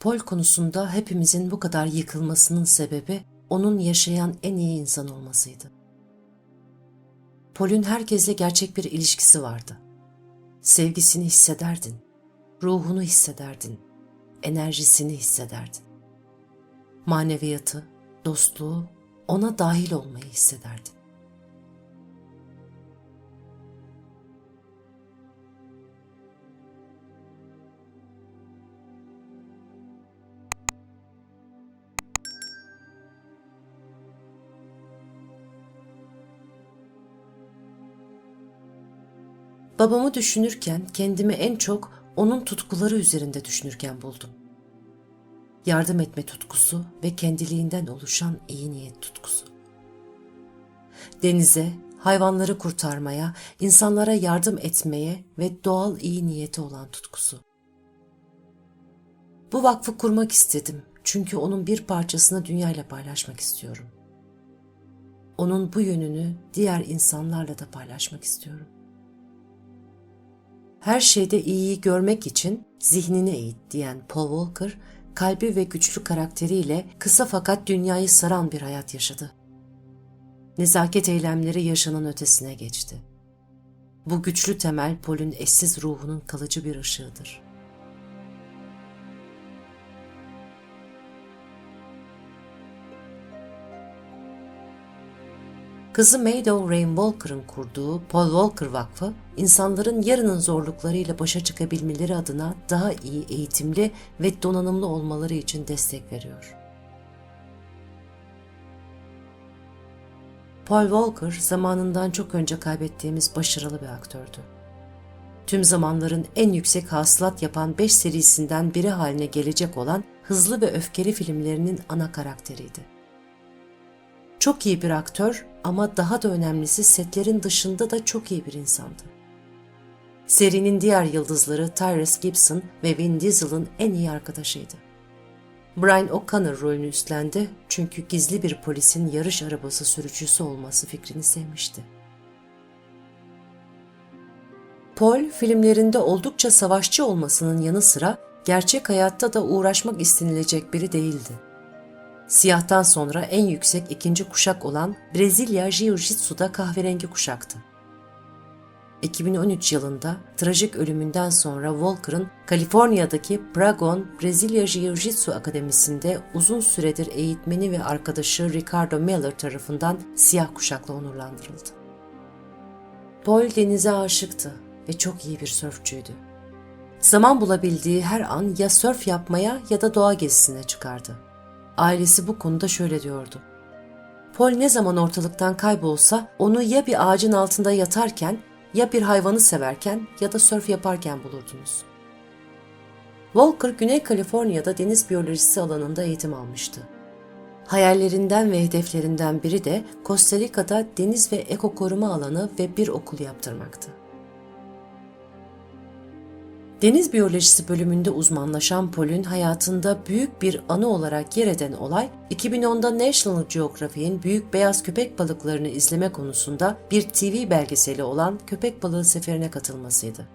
Paul konusunda hepimizin bu kadar yıkılmasının sebebi onun yaşayan en iyi insan olmasıydı. Paul'ün herkesle gerçek bir ilişkisi vardı. Sevgisini hissederdin, ruhunu hissederdin, enerjisini hissederdin. Maneviyatı, dostluğu, ona dahil olmayı hissederdin. Babamı düşünürken kendimi en çok onun tutkuları üzerinde düşünürken buldum. Yardım etme tutkusu ve kendiliğinden oluşan iyi niyet tutkusu. Denize, hayvanları kurtarmaya, insanlara yardım etmeye ve doğal iyi niyeti olan tutkusu. Bu vakfı kurmak istedim çünkü onun bir parçasını dünyayla paylaşmak istiyorum. Onun bu yönünü diğer insanlarla da paylaşmak istiyorum. Her şeyde iyiyi görmek için zihnini eğit diyen Paul Walker, kalbi ve güçlü karakteriyle kısa fakat dünyayı saran bir hayat yaşadı. Nezaket eylemleri yaşanan ötesine geçti. Bu güçlü temel Paul'ün eşsiz ruhunun kalıcı bir ışığıdır. Kızı Maydow Rain Walker'ın kurduğu Paul Walker Vakfı, insanların yarının zorluklarıyla başa çıkabilmeleri adına daha iyi eğitimli ve donanımlı olmaları için destek veriyor. Paul Walker zamanından çok önce kaybettiğimiz başarılı bir aktördü. Tüm zamanların en yüksek hasılat yapan 5 serisinden biri haline gelecek olan hızlı ve öfkeli filmlerinin ana karakteriydi. Çok iyi bir aktör ama daha da önemlisi setlerin dışında da çok iyi bir insandı. Serinin diğer yıldızları Tyrese Gibson ve Vin Diesel'ın en iyi arkadaşıydı. Brian O'Connor rolünü üstlendi çünkü gizli bir polisin yarış arabası sürücüsü olması fikrini sevmişti. Paul filmlerinde oldukça savaşçı olmasının yanı sıra gerçek hayatta da uğraşmak istenilecek biri değildi. Siyahtan sonra en yüksek ikinci kuşak olan Brezilya Jiu-Jitsu'da kahverengi kuşaktı. 2013 yılında trajik ölümünden sonra Walker'ın Kaliforniya'daki Pragon Brezilya Jiu-Jitsu Akademisi'nde uzun süredir eğitmeni ve arkadaşı Ricardo Miller tarafından siyah kuşakla onurlandırıldı. Paul denize aşıktı ve çok iyi bir sörfçüydü. Zaman bulabildiği her an ya sörf yapmaya ya da doğa gezisine çıkardı. Ailesi bu konuda şöyle diyordu. Paul ne zaman ortalıktan kaybolsa onu ya bir ağacın altında yatarken ya bir hayvanı severken ya da sörf yaparken bulurdunuz. Walker, Güney Kaliforniya'da deniz biyolojisi alanında eğitim almıştı. Hayallerinden ve hedeflerinden biri de Costa Rica'da deniz ve eko koruma alanı ve bir okul yaptırmaktı. Deniz biyolojisi bölümünde uzmanlaşan Paul'ün hayatında büyük bir anı olarak yer eden olay, 2010'da National Geographic'in büyük beyaz köpek balıklarını izleme konusunda bir TV belgeseli olan Köpek Balığı Seferi'ne katılmasıydı.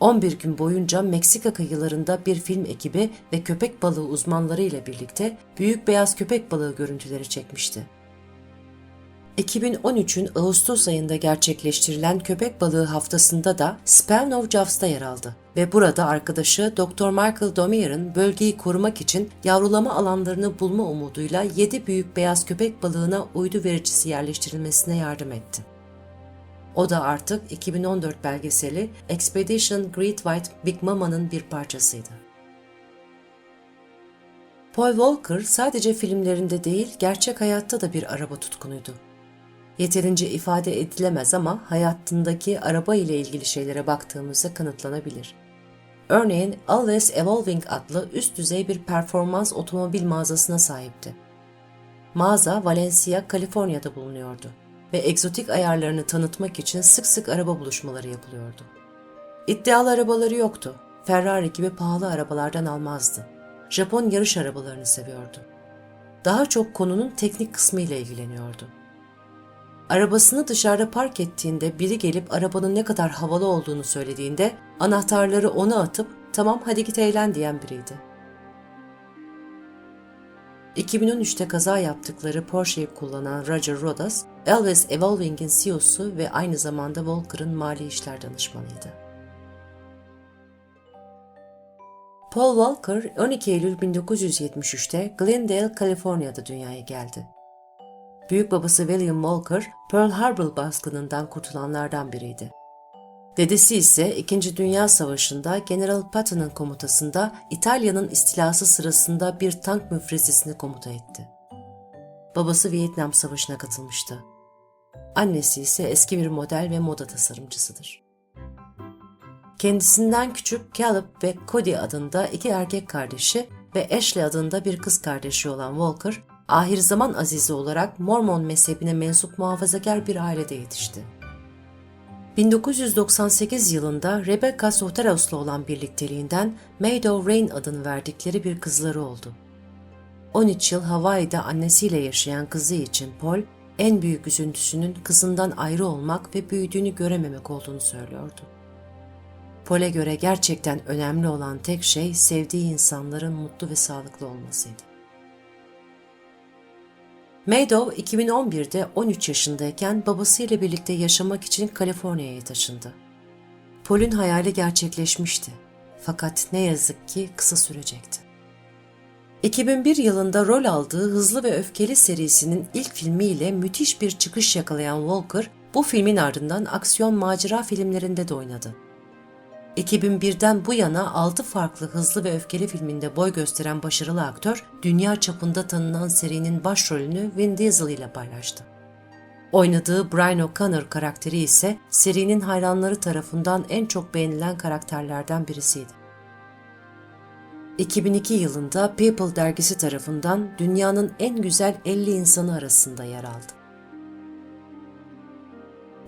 11 gün boyunca Meksika kıyılarında bir film ekibi ve köpek balığı uzmanları ile birlikte büyük beyaz köpek balığı görüntüleri çekmişti. 2013'ün Ağustos ayında gerçekleştirilen köpek balığı haftasında da Spelnov Javs'ta yer aldı ve burada arkadaşı Dr. Michael Domier'ın bölgeyi korumak için yavrulama alanlarını bulma umuduyla 7 büyük beyaz köpek balığına uydu vericisi yerleştirilmesine yardım etti. O da artık 2014 belgeseli Expedition Great White Big Mama'nın bir parçasıydı. Paul Walker sadece filmlerinde değil gerçek hayatta da bir araba tutkunuydu yeterince ifade edilemez ama hayatındaki araba ile ilgili şeylere baktığımızda kanıtlanabilir. Örneğin Always Evolving adlı üst düzey bir performans otomobil mağazasına sahipti. Mağaza Valencia, Kaliforniya'da bulunuyordu ve egzotik ayarlarını tanıtmak için sık sık araba buluşmaları yapılıyordu. İddialı arabaları yoktu. Ferrari gibi pahalı arabalardan almazdı. Japon yarış arabalarını seviyordu. Daha çok konunun teknik kısmı ile ilgileniyordu. Arabasını dışarıda park ettiğinde biri gelip arabanın ne kadar havalı olduğunu söylediğinde anahtarları ona atıp tamam hadi git eğlen diyen biriydi. 2013'te kaza yaptıkları Porsche'yi kullanan Roger Rodas, Elvis Evolving'in CEO'su ve aynı zamanda Walker'ın mali işler danışmanıydı. Paul Walker 12 Eylül 1973'te Glendale, Kaliforniya'da dünyaya geldi. Büyük babası William Walker, Pearl Harbor baskınından kurtulanlardan biriydi. Dedesi ise 2. Dünya Savaşı'nda General Patton'ın komutasında İtalya'nın istilası sırasında bir tank müfrezesini komuta etti. Babası Vietnam Savaşı'na katılmıştı. Annesi ise eski bir model ve moda tasarımcısıdır. Kendisinden küçük Caleb ve Cody adında iki erkek kardeşi ve Ashley adında bir kız kardeşi olan Walker, ahir zaman azizi olarak Mormon mezhebine mensup muhafazakar bir ailede yetişti. 1998 yılında Rebecca Soteros'la olan birlikteliğinden Meadow Rain adını verdikleri bir kızları oldu. 13 yıl Hawaii'de annesiyle yaşayan kızı için Paul, en büyük üzüntüsünün kızından ayrı olmak ve büyüdüğünü görememek olduğunu söylüyordu. Paul'e göre gerçekten önemli olan tek şey sevdiği insanların mutlu ve sağlıklı olmasıydı. Meadow 2011'de 13 yaşındayken babasıyla birlikte yaşamak için Kaliforniya'ya taşındı. Paul'ün hayali gerçekleşmişti. Fakat ne yazık ki kısa sürecekti. 2001 yılında rol aldığı Hızlı ve Öfkeli serisinin ilk filmiyle müthiş bir çıkış yakalayan Walker, bu filmin ardından aksiyon macera filmlerinde de oynadı. 2001'den bu yana 6 farklı hızlı ve öfkeli filminde boy gösteren başarılı aktör, dünya çapında tanınan serinin başrolünü Vin Diesel ile paylaştı. Oynadığı Brian O'Connor karakteri ise serinin hayranları tarafından en çok beğenilen karakterlerden birisiydi. 2002 yılında People dergisi tarafından dünyanın en güzel 50 insanı arasında yer aldı.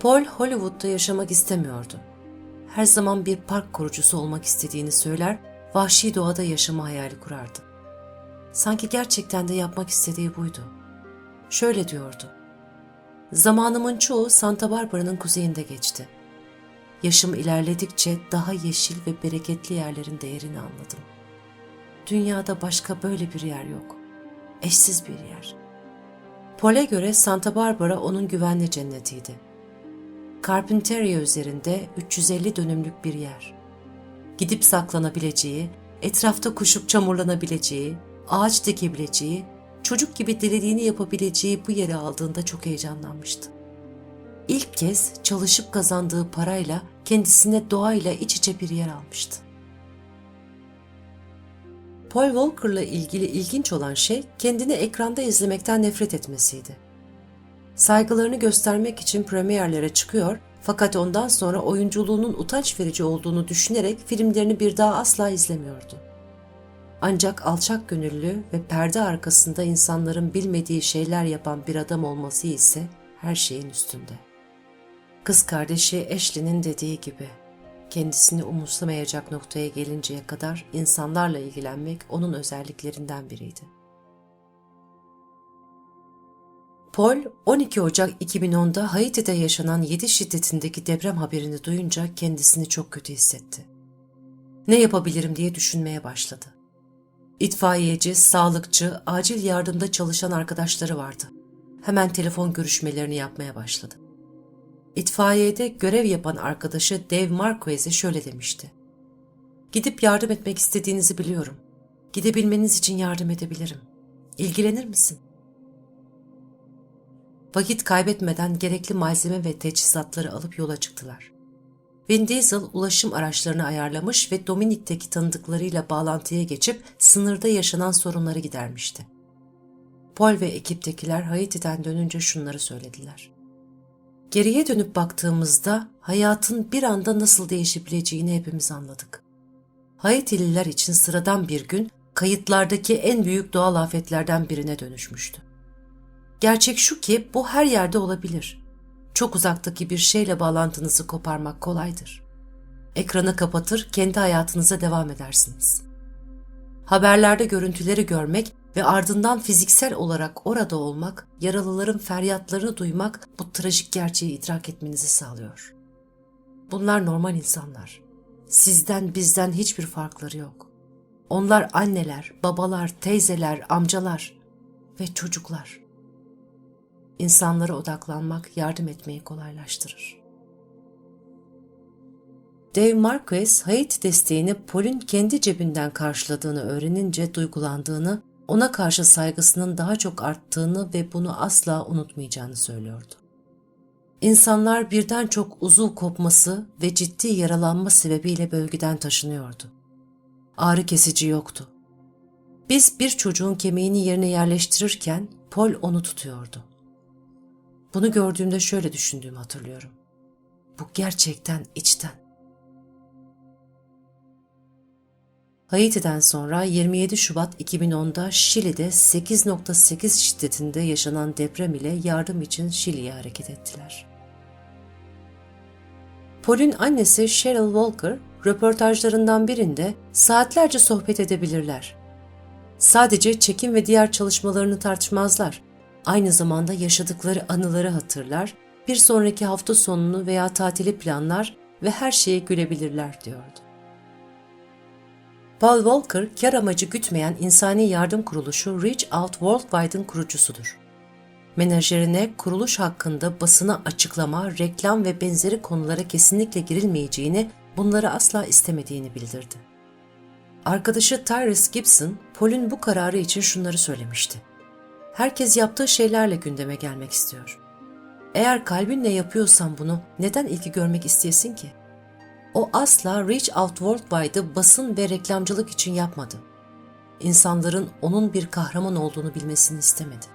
Paul Hollywood'da yaşamak istemiyordu her zaman bir park korucusu olmak istediğini söyler, vahşi doğada yaşama hayali kurardı. Sanki gerçekten de yapmak istediği buydu. Şöyle diyordu. Zamanımın çoğu Santa Barbara'nın kuzeyinde geçti. Yaşım ilerledikçe daha yeşil ve bereketli yerlerin değerini anladım. Dünyada başka böyle bir yer yok. Eşsiz bir yer. Paul'e göre Santa Barbara onun güvenli cennetiydi Carpinteria üzerinde 350 dönümlük bir yer. Gidip saklanabileceği, etrafta koşup çamurlanabileceği, ağaç dikebileceği, çocuk gibi dilediğini yapabileceği bu yeri aldığında çok heyecanlanmıştı. İlk kez çalışıp kazandığı parayla kendisine doğayla iç içe bir yer almıştı. Paul Walker'la ilgili ilginç olan şey kendini ekranda izlemekten nefret etmesiydi. Saygılarını göstermek için premierlere çıkıyor fakat ondan sonra oyunculuğunun utanç verici olduğunu düşünerek filmlerini bir daha asla izlemiyordu. Ancak alçak gönüllü ve perde arkasında insanların bilmediği şeyler yapan bir adam olması ise her şeyin üstünde. Kız kardeşi Ashley'nin dediği gibi kendisini umursamayacak noktaya gelinceye kadar insanlarla ilgilenmek onun özelliklerinden biriydi. Paul 12 Ocak 2010'da Haiti'de yaşanan 7 şiddetindeki deprem haberini duyunca kendisini çok kötü hissetti. Ne yapabilirim diye düşünmeye başladı. İtfaiyeci, sağlıkçı, acil yardımda çalışan arkadaşları vardı. Hemen telefon görüşmelerini yapmaya başladı. İtfaiyede görev yapan arkadaşı Dave Marquez'e şöyle demişti. Gidip yardım etmek istediğinizi biliyorum. Gidebilmeniz için yardım edebilirim. İlgilenir misin?'' Vakit kaybetmeden gerekli malzeme ve teçhizatları alıp yola çıktılar. Vin Diesel ulaşım araçlarını ayarlamış ve Dominik'teki tanıdıklarıyla bağlantıya geçip sınırda yaşanan sorunları gidermişti. Paul ve ekiptekiler Haiti'den dönünce şunları söylediler. Geriye dönüp baktığımızda hayatın bir anda nasıl değişebileceğini hepimiz anladık. Haitililer için sıradan bir gün kayıtlardaki en büyük doğal afetlerden birine dönüşmüştü. Gerçek şu ki bu her yerde olabilir. Çok uzaktaki bir şeyle bağlantınızı koparmak kolaydır. Ekranı kapatır, kendi hayatınıza devam edersiniz. Haberlerde görüntüleri görmek ve ardından fiziksel olarak orada olmak, yaralıların feryatlarını duymak bu trajik gerçeği idrak etmenizi sağlıyor. Bunlar normal insanlar. Sizden bizden hiçbir farkları yok. Onlar anneler, babalar, teyzeler, amcalar, ve çocuklar. İnsanlara odaklanmak yardım etmeyi kolaylaştırır. Dave Marquez, Haiti desteğini Paul'ün kendi cebinden karşıladığını öğrenince duygulandığını, ona karşı saygısının daha çok arttığını ve bunu asla unutmayacağını söylüyordu. İnsanlar birden çok uzuv kopması ve ciddi yaralanma sebebiyle bölgeden taşınıyordu. Ağrı kesici yoktu. Biz bir çocuğun kemiğini yerine yerleştirirken Paul onu tutuyordu. Bunu gördüğümde şöyle düşündüğümü hatırlıyorum. Bu gerçekten içten. Haiti'den sonra 27 Şubat 2010'da Şili'de 8.8 şiddetinde yaşanan deprem ile yardım için Şili'ye hareket ettiler. Paul'ün annesi Cheryl Walker, röportajlarından birinde saatlerce sohbet edebilirler. Sadece çekim ve diğer çalışmalarını tartışmazlar. Aynı zamanda yaşadıkları anıları hatırlar, bir sonraki hafta sonunu veya tatili planlar ve her şeye gülebilirler diyordu. Paul Walker, kar amacı gütmeyen insani yardım kuruluşu Reach Out Worldwide'ın kurucusudur. Menajerine kuruluş hakkında basına açıklama, reklam ve benzeri konulara kesinlikle girilmeyeceğini, bunları asla istemediğini bildirdi. Arkadaşı Tyrese Gibson, Paul'ün bu kararı için şunları söylemişti. Herkes yaptığı şeylerle gündeme gelmek istiyor. Eğer kalbinle yapıyorsan bunu neden ilgi görmek isteyesin ki?'' O asla Reach Out Worldwide'ı basın ve reklamcılık için yapmadı. İnsanların onun bir kahraman olduğunu bilmesini istemedi.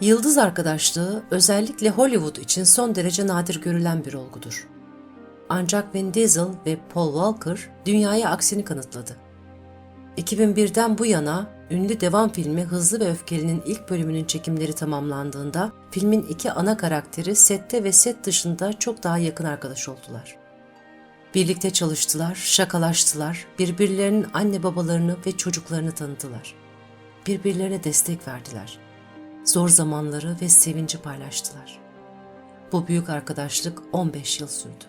Yıldız arkadaşlığı özellikle Hollywood için son derece nadir görülen bir olgudur. Ancak Vin Diesel ve Paul Walker dünyaya aksini kanıtladı. 2001'den bu yana ünlü devam filmi Hızlı ve Öfkeli'nin ilk bölümünün çekimleri tamamlandığında filmin iki ana karakteri sette ve set dışında çok daha yakın arkadaş oldular. Birlikte çalıştılar, şakalaştılar, birbirlerinin anne babalarını ve çocuklarını tanıdılar. Birbirlerine destek verdiler. Zor zamanları ve sevinci paylaştılar. Bu büyük arkadaşlık 15 yıl sürdü.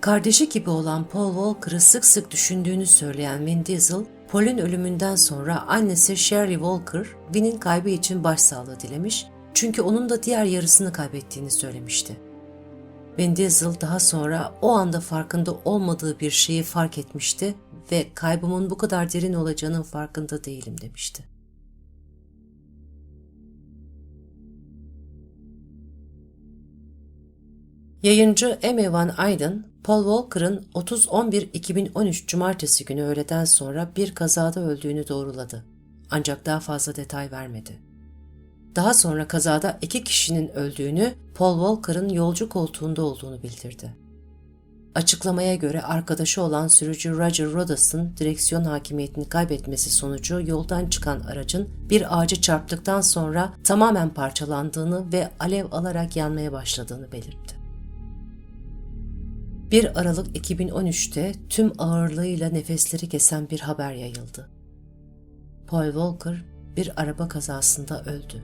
Kardeşi gibi olan Paul Walker'ı sık sık düşündüğünü söyleyen Vin Diesel, Paul'ün ölümünden sonra annesi Sherry Walker, Vin'in kaybı için başsağlığı dilemiş çünkü onun da diğer yarısını kaybettiğini söylemişti. Vin Diesel daha sonra o anda farkında olmadığı bir şeyi fark etmişti ve kaybımın bu kadar derin olacağının farkında değilim demişti. Yayıncı Amy Van Eyden, Paul Walker'ın 30-11-2013 Cumartesi günü öğleden sonra bir kazada öldüğünü doğruladı. Ancak daha fazla detay vermedi. Daha sonra kazada iki kişinin öldüğünü, Paul Walker'ın yolcu koltuğunda olduğunu bildirdi. Açıklamaya göre arkadaşı olan sürücü Roger Rodas'ın direksiyon hakimiyetini kaybetmesi sonucu yoldan çıkan aracın bir ağacı çarptıktan sonra tamamen parçalandığını ve alev alarak yanmaya başladığını belirtti. 1 Aralık 2013'te tüm ağırlığıyla nefesleri kesen bir haber yayıldı. Paul Walker bir araba kazasında öldü.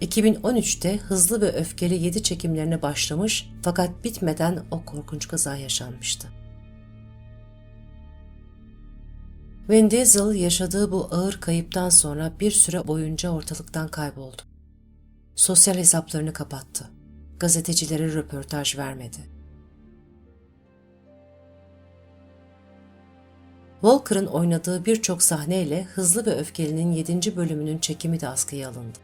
2013'te hızlı ve öfkeli 7 çekimlerine başlamış fakat bitmeden o korkunç kaza yaşanmıştı. Vin Diesel yaşadığı bu ağır kayıptan sonra bir süre boyunca ortalıktan kayboldu. Sosyal hesaplarını kapattı gazetecilere röportaj vermedi. Walker'ın oynadığı birçok sahneyle Hızlı ve Öfkeli'nin 7. bölümünün çekimi de askıya alındı.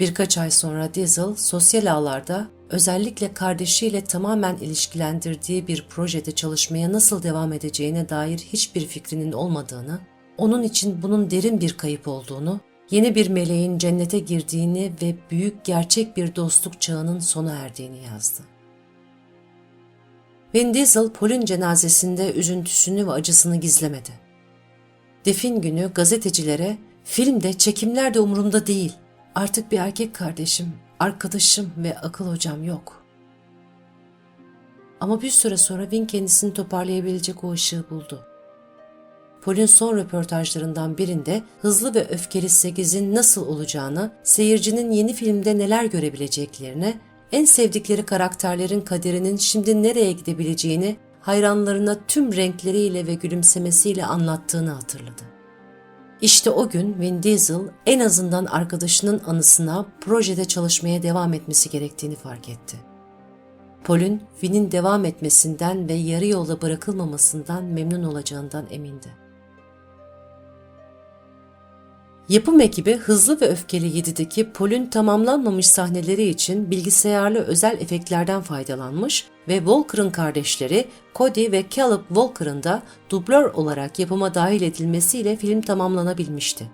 Birkaç ay sonra Diesel sosyal ağlarda özellikle kardeşiyle tamamen ilişkilendirdiği bir projede çalışmaya nasıl devam edeceğine dair hiçbir fikrinin olmadığını, onun için bunun derin bir kayıp olduğunu yeni bir meleğin cennete girdiğini ve büyük gerçek bir dostluk çağının sona erdiğini yazdı. Vin Diesel Paul'ün cenazesinde üzüntüsünü ve acısını gizlemedi. Defin günü gazetecilere filmde çekimler de umurumda değil. Artık bir erkek kardeşim, arkadaşım ve akıl hocam yok. Ama bir süre sonra Vin kendisini toparlayabilecek o ışığı buldu. Paul'ün son röportajlarından birinde hızlı ve öfkeli 8'in nasıl olacağını, seyircinin yeni filmde neler görebileceklerini, en sevdikleri karakterlerin kaderinin şimdi nereye gidebileceğini, hayranlarına tüm renkleriyle ve gülümsemesiyle anlattığını hatırladı. İşte o gün Vin Diesel en azından arkadaşının anısına projede çalışmaya devam etmesi gerektiğini fark etti. Paul'ün Vin'in devam etmesinden ve yarı yolda bırakılmamasından memnun olacağından emindi. Yapım ekibi Hızlı ve Öfkeli 7'deki Paul'ün tamamlanmamış sahneleri için bilgisayarlı özel efektlerden faydalanmış ve Walker'ın kardeşleri Cody ve Caleb Walker'ın da dublör olarak yapıma dahil edilmesiyle film tamamlanabilmişti.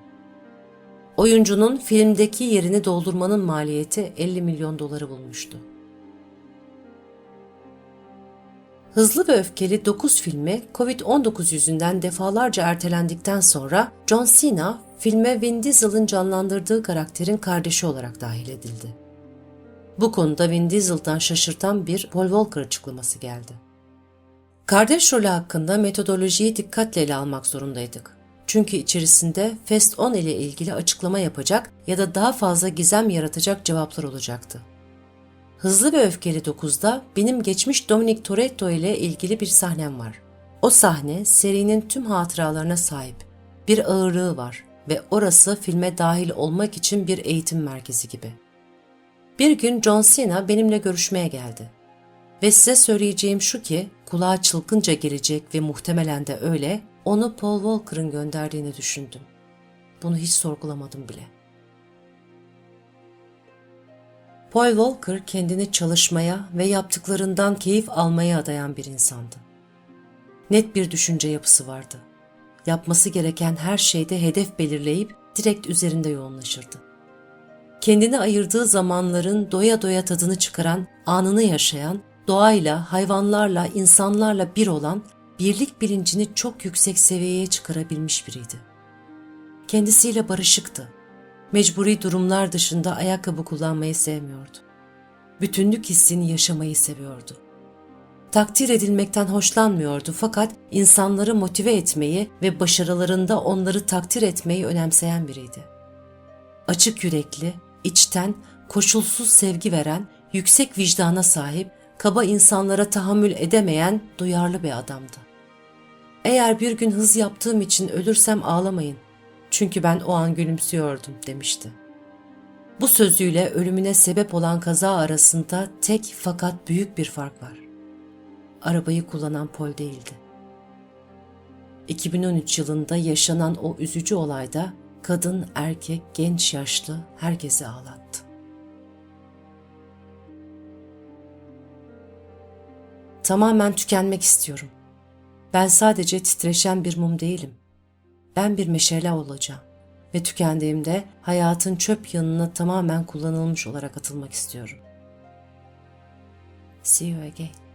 Oyuncunun filmdeki yerini doldurmanın maliyeti 50 milyon doları bulmuştu. Hızlı ve Öfkeli 9 filmi Covid-19 yüzünden defalarca ertelendikten sonra John Cena filme Vin Diesel'ın canlandırdığı karakterin kardeşi olarak dahil edildi. Bu konuda Vin Diesel'dan şaşırtan bir Paul Walker açıklaması geldi. Kardeş rolü hakkında metodolojiyi dikkatle ele almak zorundaydık. Çünkü içerisinde Fast 10 ile ilgili açıklama yapacak ya da daha fazla gizem yaratacak cevaplar olacaktı. Hızlı ve Öfkeli 9'da benim geçmiş Dominic Toretto ile ilgili bir sahnem var. O sahne serinin tüm hatıralarına sahip. Bir ağırlığı var ve orası filme dahil olmak için bir eğitim merkezi gibi. Bir gün John Cena benimle görüşmeye geldi. Ve size söyleyeceğim şu ki kulağa çılgınca gelecek ve muhtemelen de öyle onu Paul Walker'ın gönderdiğini düşündüm. Bunu hiç sorgulamadım bile. Paul Walker kendini çalışmaya ve yaptıklarından keyif almaya adayan bir insandı. Net bir düşünce yapısı vardı. Yapması gereken her şeyde hedef belirleyip direkt üzerinde yoğunlaşırdı. Kendini ayırdığı zamanların doya doya tadını çıkaran, anını yaşayan, doğayla, hayvanlarla, insanlarla bir olan, birlik bilincini çok yüksek seviyeye çıkarabilmiş biriydi. Kendisiyle barışıktı Mecburi durumlar dışında ayakkabı kullanmayı sevmiyordu. Bütünlük hissini yaşamayı seviyordu. Takdir edilmekten hoşlanmıyordu fakat insanları motive etmeyi ve başarılarında onları takdir etmeyi önemseyen biriydi. Açık yürekli, içten, koşulsuz sevgi veren, yüksek vicdana sahip, kaba insanlara tahammül edemeyen duyarlı bir adamdı. Eğer bir gün hız yaptığım için ölürsem ağlamayın. Çünkü ben o an gülümsüyordum demişti. Bu sözüyle ölümüne sebep olan kaza arasında tek fakat büyük bir fark var. Arabayı kullanan Paul değildi. 2013 yılında yaşanan o üzücü olayda kadın, erkek, genç, yaşlı herkesi ağlattı. Tamamen tükenmek istiyorum. Ben sadece titreşen bir mum değilim ben bir meşale olacağım ve tükendiğimde hayatın çöp yanına tamamen kullanılmış olarak atılmak istiyorum. See you again.